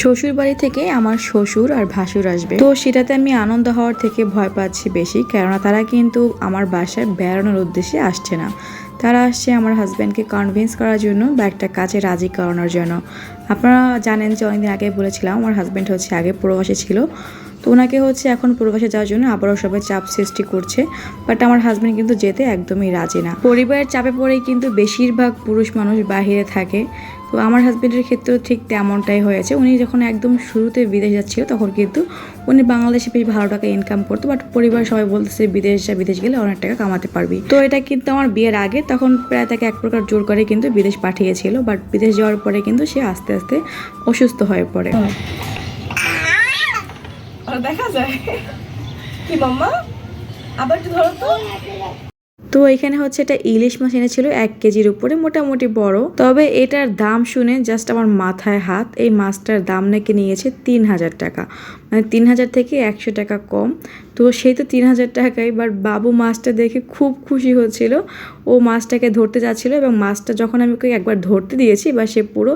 শ্বশুর বাড়ি থেকে আমার শ্বশুর আর ভাসুর আসবে। তো সেটাতে আমি আনন্দ হওয়ার থেকে ভয় পাচ্ছি বেশি, কেননা তারা কিন্তু আমার বাসায় বেড়ানোর উদ্দেশ্যে আসছে না। তারা আসছে আমার হাজব্যান্ডকে কনভিন্স করার জন্য বা একটা কাজে রাজি করানোর জন্য। আপনারা জানেন যে অনেকদিন আগে বলেছিলাম, আমার হাজব্যান্ড হচ্ছে আগে প্রবাসে ছিল। তো ওনাকে হচ্ছে এখন প্রবাসে যাওয়ার জন্য আবারও সবাই চাপ সৃষ্টি করছে। বাট আমার হাজব্যান্ড কিন্তু যেতে একদমই রাজি না। পরিবারের চাপে পড়েই কিন্তু বেশিরভাগ পুরুষ মানুষ বাহিরে থাকে। তো আমার হাজব্যান্ডের ক্ষেত্রেও ঠিক তেমনটাই হয়েছে। উনি যখন একদম শুরুতে বিদেশ যাচ্ছিল, তখন কিন্তু উনি বাংলাদেশে বেশ ভালো টাকা ইনকাম করতো বাট পরিবার সবাই বলতেছে, বিদেশ যা, বিদেশ গেলে অনেক টাকা কামাতে পারবি। তো এটা কিন্তু আমার বিয়ের আগে, তখন প্রায় তাকে এক প্রকার জোর করে কিন্তু বিদেশ পাঠিয়েছিল বাট বিদেশ যাওয়ার পরে কিন্তু সে আস্তে আস্তে অসুস্থ হয়ে পড়ে। দেখা যায়। কি মাম্মা? আবার একটু ধরো তো। তো এখানে হচ্ছে এটা ইলিশ মাছ এনেছিল, এক কেজির উপরে, মোটামুটি বড়। তবে এটার দাম শুনে জাস্ট আমার মাথায় হাত, এই মাছটার দাম নাকি নিয়েছে তিন হাজার টাকা। মানে তিন হাজার থেকে একশো টাকা কম। তো সেই তো তিন হাজার টাকাই বাট বাবু মাছটা দেখে খুব খুশি হচ্ছিল। ও মাছটাকে ধরতে যাচ্ছিল এবং মাছটা যখন আমি ওকে একবার ধরতে দিয়েছি, বা সে পুরো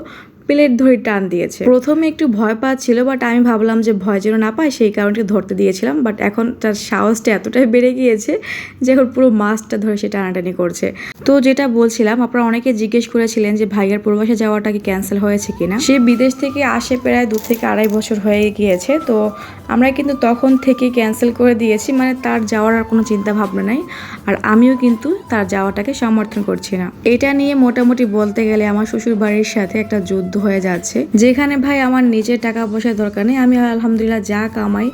প্লেট ধরে টান দিয়েছে। প্রথমে একটু ভয় পাচ্ছিল বাট আমি ভাবলাম যে ভয় যেন না পায়, সেই কারণে ধরতে দিয়েছিলাম। বাট এখন তার সাহসটা এতটাই বেড়ে গিয়েছে যে এখন পুরো মাছটা ধরে সে টানাটানি করছে। তো যেটা বলছিলাম, আপনারা অনেকে জিজ্ঞেস করেছিলেন যে ভাইয়ার প্রবাসে যাওয়াটা কি ক্যান্সেল হয়েছে কিনা? সে বিদেশ থেকে আসে প্রায় দু থেকে আড়াই বছর হয়ে গিয়েছে, তো আমরা কিন্তু তখন থেকে ক্যান্সেল করে দিয়েছি মানে তার যাওয়ার আর কোনো চিন্তা ভাবনা নাই। আর আমিও কিন্তু তার যাওয়াটাকে সমর্থন করছি না। এটা নিয়ে মোটামুটি বলতে গেলে আমার শ্বশুর বাড়ির সাথে একটা যুদ্ধ হয়ে যাচ্ছে। যেখানে ভাই আমার নিজের টাকা পয়সার দরকার নেই, আমি আলহামদুলিল্লাহ যা কামাই,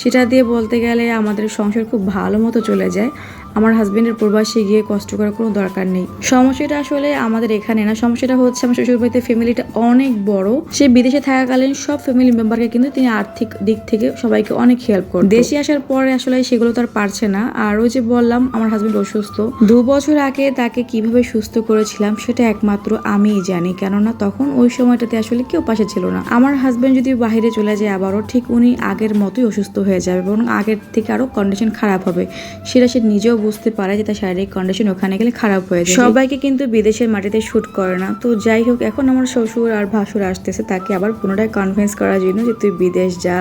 সেটা দিয়ে বলতে গেলে আমাদের সংসার খুব ভালো মতো চলে যায়। আমার হাজবেন্ডের প্রবাসে গিয়ে কষ্ট করার কোনো দরকার নেই। সমস্যাটা আসলে আমাদের এখানে না, সমস্যাটা হচ্ছে আমার শ্বশুর বাড়িতে ফ্যামিলিটা অনেক বড়। সে বিদেশে থাকাকালীন সব ফ্যামিলি মেম্বারকে কিন্তু তিনি আর্থিক দিক থেকে সবাইকে অনেক হেল্প করেন দেশে আসার পরে আসলে সেগুলো তো আর পারছে না। আর ওই যে বললাম, আমার হাজবেন্ড অসুস্থ। দু বছর আগে তাকে কীভাবে সুস্থ করেছিলাম সেটা একমাত্র আমিই জানি। কেননা তখন ওই সময়টাতে আসলে কেউ পাশে ছিল না। আমার হাজবেন্ড যদি বাইরে চলে যায় আবারও, ঠিক উনি আগের মতোই অসুস্থ হয়ে যাবে এবং আগের থেকে আরও কন্ডিশন খারাপ হবে। সেটা সে নিজেও বুঝতে পারে যে তার শারীরিক কন্ডিশন ওখানে গেলে খারাপ হয়ে যায়। সবাইকে কিন্তু বিদেশের মাটিতে শ্যুট করে না। তো যাই হোক, এখন আমার শ্বশুর আর ভাসুর আসতেছে, তাকে আবার পুনরায় কনভিন্স করার জন্য যে তুই বিদেশ যা।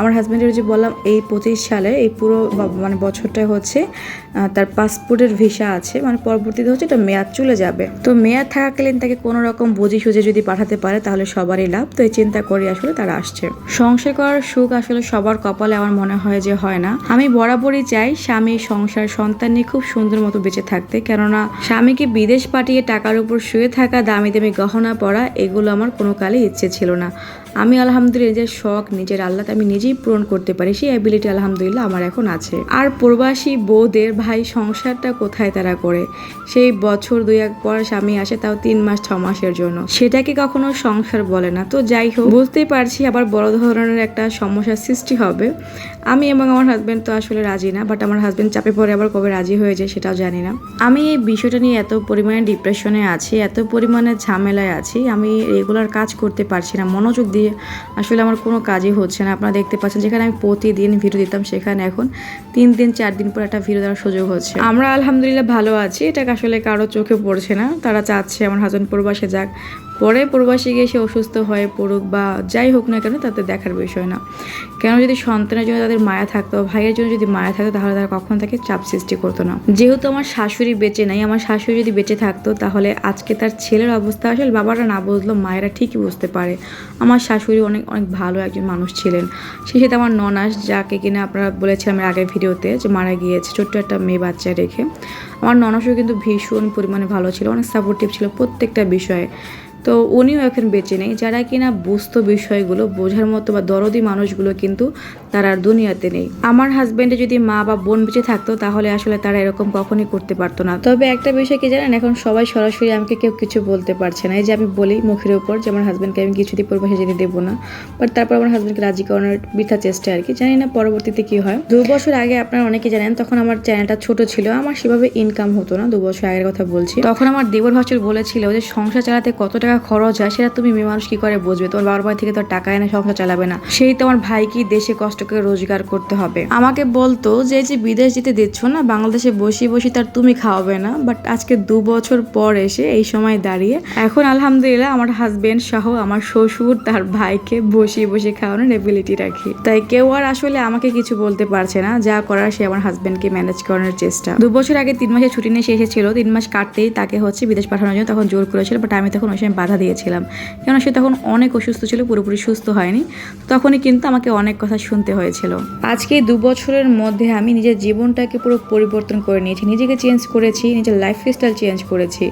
আমার হাজব্যান্ডের যে বললাম, এই পঁচিশ সালে এই পুরো মানে বছরটা হচ্ছে তার পাসপোর্টের ভিসা আছে মানে পরবর্তীতে হচ্ছে এটা মেয়াদ চলে যাবে। তো মেয়াদ থাকাকালীন তাকে কোনো রকম বুঝি সুঝে যদি পাঠাতে পারে, তাহলে সবারই লাভ। তো এই চিন্তা করে আসলে তারা আসছে। সংসার করার সুখ আসলে সবার কপালে আমার মনে হয় যে হয় না। আমি বরাবরই চাই স্বামী, সংসার, সন্তান নিয়ে খুব সুন্দর মতো বেঁচে থাকতে। কেননা স্বামীকে বিদেশ পাঠিয়ে টাকার উপর শুয়ে থাকা, দামি দামি গহনা পরা, এগুলো আমার কোনো কালে ইচ্ছে ছিল না। আমি আলহামদুলিল্লাহ নিজের শখ, নিজের আল্লাহ আমি নিজেই পূরণ করতে পারি, সেই অ্যাবিলিটি আলহামদুলিল্লাহ আমার এখন আছে। আর প্রবাসী বউদের ভাই, সংসারটা কোথায় তারা করে? সেই বছর দুই এক পর স্বামী আসে, তাও তিন মাস, ছ মাসের জন্য। সেটাকে কখনো সংসার বলে না। তো যাই হোক, বুঝতেই পারছি আবার বড় ধরনের একটা সমস্যার সৃষ্টি হবে। আমি এবং আমার হাজব্যান্ড তো আসলে রাজি না বাট আমার হাজব্যান্ড চাপে পড়ে আবার কবে রাজি হয়ে যায় সেটাও জানি না। আমি এই বিষয়টা নিয়ে এত পরিমাণে ডিপ্রেশনে আছি, এত পরিমাণে ঝামেলায় আছি, আমি রেগুলার কাজ করতে পারছি না, মনোযোগ দিয়ে আসলে আমার কোনো কাজই হচ্ছে না। আপনারা দেখতে পাচ্ছেন যেখানে আমি প্রতিদিন ভিডিও দিতাম, সেখানে এখন তিন দিন, চার দিন পর একটা ভিডিও দেওয়ার সুযোগ হচ্ছে। আমরা আলহামদুলিল্লাহ ভালো আছি। এটা আসলে কারও চোখে পড়ছে না। তারা চাচ্ছে আমার হাজন প্রবাসে যাক। পরে প্রবাসী গিয়ে সে অসুস্থ হয়ে পড়ুক বা যাই হোক না কেন, তাতে দেখার বিষয় না। কেন যদি সন্তানের জন্য তাদের মায়া থাকতো ভাইয়ের জন্য যদি মায়া থাকতো, তাহলে তারা কখন তাকে চাপ সৃষ্টি করতো না। যেহেতু আমার শাশুড়ি বেঁচে নাই, আমার শাশুড়ি যদি বেঁচে থাকতো, তাহলে আজকে তার ছেলের অবস্থা আসলে বাবারা না বুঝলো মায়েরা ঠিকই বুঝতে পারে। আমার শাশুড়ি অনেক অনেক ভালো একজন মানুষ ছিলেন। সে সাথে আমার ননাস, যাকে কিনা আপনারা বলেছিলাম আগের ভিডিওতে যে মারা গিয়েছে, ছোট্ট একটা মেয়ে বাচ্চা রেখে। আমার ননাসও কিন্তু ভীষণ পরিমাণে ভালো ছিল, অনেক সাপোর্টিভ ছিল প্রত্যেকটা বিষয়ে। তো উনিও এখন বেঁচে নেই। যারা কিনা বুঝতো বিষয়গুলো, বোঝার মতো বা দরদি মানুষগুলো কিন্তু তারা আর দুনিয়াতে নেই। আমার হাজব্যান্ডে যদি মা বা বোন বেঁচে থাকতো, তাহলে আসলে তারা এরকম কখনই করতে পারতো না। তবে একটা বিষয় কি জানেন? এখন সবাই সরাসরি আমাকে কেউ কিছু বলতে পারছে না। এই যে আমি বলি মুখের উপর যে আমার হাজবেন্ডকে আমি কিছুতেই পরিবেশে যেতে দেবো না। বাট তারপর আমার হাজব্যান্ডকে রাজি করানোর বৃথা চেষ্টা আর কি। জানি না পরবর্তীতে কি হয়। দু বছর আগে আপনারা অনেকে জানেন, তখন আমার চ্যানেলটা ছোট ছিল। আমার সেভাবে ইনকাম হতো না, দু বছর আগের কথা বলছি। তখন আমার দেবর ভাসুর বলেছিল যে সংসার চালাতে কত টাকা টাকা খরচ হয়, সেটা তুমি মেয়ে মানুষ কি করে বুঝবে? তোমার বাবার বাড়ি থেকে তো টাকা এনে সংসার চালাবে না। সেই তোমার ভাই কি দেশে কষ্ট করে রোজগার করতে হবে। আমাকে বলতো যে যে বিদেশ যেতে দিচ্ছ না, বাংলাদেশে বসে বসে তার তুমি খাওয়াবে না। বাট আজকে দু বছর পর এসে এই সময় দাঁড়িয়ে এখন আলহামদুলিল্লাহ আমার হাজবেন্ড সহ আমার শ্বশুর তার ভাইকে বসিয়ে বসে খাওয়ানোর এবিলিটি রাখি। তাই কেউ আর আসলে আমাকে কিছু বলতে পারছে না। যা করার সে আমার হাজবেন্ডকে ম্যানেজ করানোর চেষ্টা। দু বছর আগে তিন মাসের ছুটি নিয়ে সে এসেছিল। তিন মাস কাটতেই তাকে হচ্ছে বিদেশ পাঠানোর জন্য তখন জোর করেছিল বাট আমি তখন ওই সময় বাধা দিয়েছিলাম। কেননা সে তখন অনেক অসুস্থ ছিল, পুরোপুরি সুস্থ হয়নি। তখনই কিন্তু আমাকে অনেক কথা শুনতে হয়েছিল। আজকে দু বছরের মধ্যে আমি নিজের জীবনটাকে পুরো পরিবর্তন করে নিয়েছি। নিজেকে চেঞ্জ করেছি, নিজের লাইফ স্টাইল চেঞ্জ করেছি।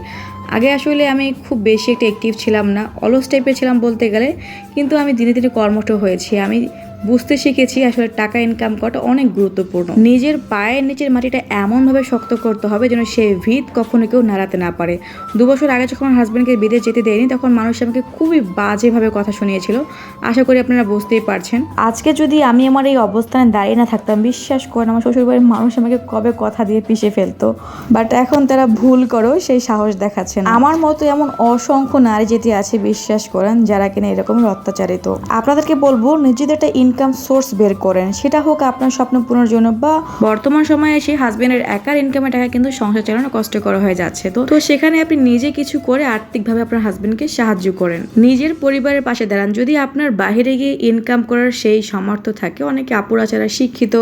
আগে আসলে আমি খুব বেশি একটা অ্যাক্টিভ ছিলাম না, অলস টাইপের ছিলাম বলতে গেলে। কিন্তু আমি দিনে দিনে কর্মঠ হয়েছি। আমি বুঝতে শিখেছি আসলে টাকা ইনকাম করাটা অনেক গুরুত্বপূর্ণ। নিজের পায়ের নিচের মাটিটা এমনভাবে শক্ত করতে হবে যেন সে ভিত কখনো কেউ নাড়াতে না পারে। দু বছর আগে যখন হাজব্যান্ডকে বিদেশ যেতে দেয়নি, তখন মানুষ আমাকে খুবই বাজেভাবে কথা শুনিয়েছিল। আশা করি আপনারা বুঝতেই পারছেন। আজকে যদি আমি আমার এই অবস্থানে দাঁড়িয়ে না থাকতাম, বিশ্বাস করেন, আমার শ্বশুরবাড়ির মানুষ আমাকে কবে কথা দিয়ে পিষে ফেলতো। বাট এখন তারা ভুল করেও সেই সাহস দেখাচ্ছে আমার মতো এমন অসংখ্য নারী যেতে আছে, বিশ্বাস করেন, যারা কিনা এরকমের অত্যাচারিত। আপনাদেরকে বলব, নিজেদের একটা ইনকাম সোর্স বের করেন। সেটা হোক আপনার স্বপ্ন পূরণের জন্য বা বর্তমান সময়ে এসে হাজবেন্ডের একার ইনকামের টাকা কিন্তু সংসার চালানো কষ্টকর হয়ে যাচ্ছে। তো তো সেখানে আপনি নিজে কিছু করে আর্থিকভাবে আপনার হাজবেন্ডকে সাহায্য করেন। নিজের পরিবারের পাশে দাঁড়ান। যদি আপনার বাইরে গিয়ে ইনকাম করার সেই সামর্থ্য থাকে, অনেকে আপুরা যারা শিক্ষিত,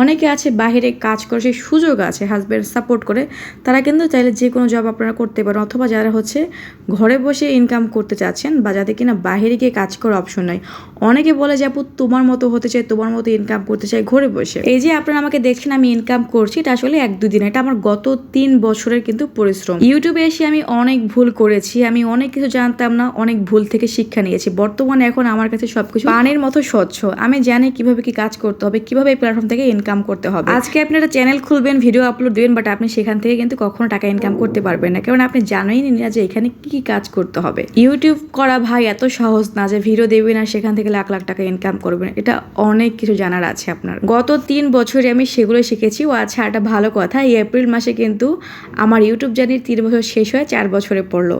অনেকে আছে বাইরে কাজ করার সেই সুযোগ আছে হাজব্যান্ড সাপোর্ট করে, তারা কিন্তু চাইলে যে কোনো জব আপনারা করতে পারেন। অথবা যারা হচ্ছে ঘরে বসে ইনকাম করতে চাচ্ছেন বা যাদের কিনা বাইরে গিয়ে কাজ করার অপশন নাই, অনেকে বলে যে, আপু, তোমার মতো হতে চাই, তোমার মতো ইনকাম করতে চাই, ঘরে বসে। এই যে আপনারা আমাকে দেখছেন, আমি ইনকাম করছি, এটা আসলে এক দুদিন। এটা আমার গত তিন বছরের কিন্তু পরিশ্রম। ইউটিউবে এসে আমি অনেক ভুল করেছি, আমি অনেক কিছু জানতাম না, অনেক ভুল থেকে শিক্ষা নিয়েছি। বর্তমানে এখন আমার কাছে সবকিছু পানির মতো স্বচ্ছ। আমি জানি কীভাবে কি কাজ করতে হবে, কীভাবে এই প্ল্যাটফর্ম থেকে ইনকাম করতে হবে। আজকে আপনি একটা চ্যানেল খুলবেন ভিডিও আপলোড দিবেন বাট আপনি সেখান থেকে কিন্তু কখনো টাকা ইনকাম করতে পারবেন না। কারণ আপনি জানোই না যে এখানে কি কি কাজ করতে হবে। ইউটিউব করা ভাই এত সহজ না যে ভিডিও দেবেন আর সেখান থেকে লাখ লাখ টাকা ইনকাম করবেন। এটা অনেক কিছু জানার আছে আপনার। গত তিন বছরে আমি সেগুলো শিখেছি। ও আচ্ছা একটা ভালো কথা, এই এপ্রিল মাসে কিন্তু আমার ইউটিউব জার্নির তিন বছর শেষ হয়ে চার বছরে পড়ল।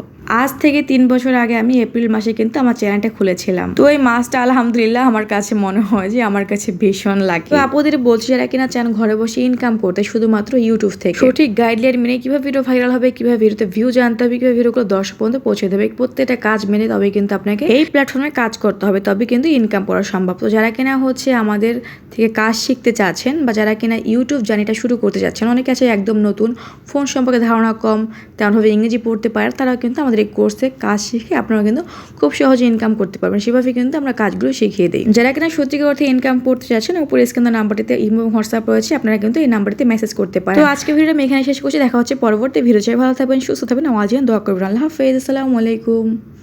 আজ থেকে তিন বছর আগে আমি এপ্রিল মাসে কিন্তু আমার চ্যানেলটা খুলেছিলাম। তো এই মাসটা আলহামদুলিল্লাহ আমার কাছে মনে হয় যে আমার কাছে ভীষণ লাগে তো আপুদের বলছি যারা কিনা চান ঘরে বসে ইনকাম করতে, শুধুমাত্র ইউটিউব থেকে। সঠিক গাইডলাইন মেনে কীভাবে ভিডিও ভাইরাল হবে, কীভাবে ভিডিওতে ভিউ জানতে হবে, কীভাবে ভিডিওগুলো দর্শক পর্যন্ত পৌঁছে দেবে, প্রত্যেকটা কাজ মেনে তবে কিন্তু আপনাকে এই প্ল্যাটফর্মে কাজ করতে হবে, তবে কিন্তু ইনকাম করা সম্ভব। তো যারা কিনা হচ্ছে আমাদের থেকে কাজ শিখতে চাচ্ছেন বা যারা কিনা ইউটিউব জার্নিটা শুরু করতে চাচ্ছেন, অনেকে আছে একদম নতুন ফোন সম্পর্কে ধারণা কম, তেমনভাবে ইংরেজি পড়তে পারে তারা কিন্তু আমাদের এই কোর্সে কাজ শিখে আপনারা কিন্তু খুব সহজে ইনকাম করতে পারবেন। সেভাবে কিন্তু আমরা কাজগুলো শিখিয়ে দিই। যারা কিনা সত্যি অর্থে ইনকাম করতে চাচ্ছেন, উপরে স্ক্রিন নাম্বারটিতে ইমো, হোয়াটসঅ্যাপ রয়েছে, আপনারা কিন্তু এই নাম্বারটিতে মেসেজ করতে পারেন। তো আজকে ভিডিও এখানে শেষ করছি। দেখা হচ্ছে পরবর্তী ভিডিও চাই ভালো থাকবেন, সুস্থ থাকবেন। আমার জীবন দোয়া করবেন। আল্লাহ হাফেজ। আসসালামু আলাইকুম।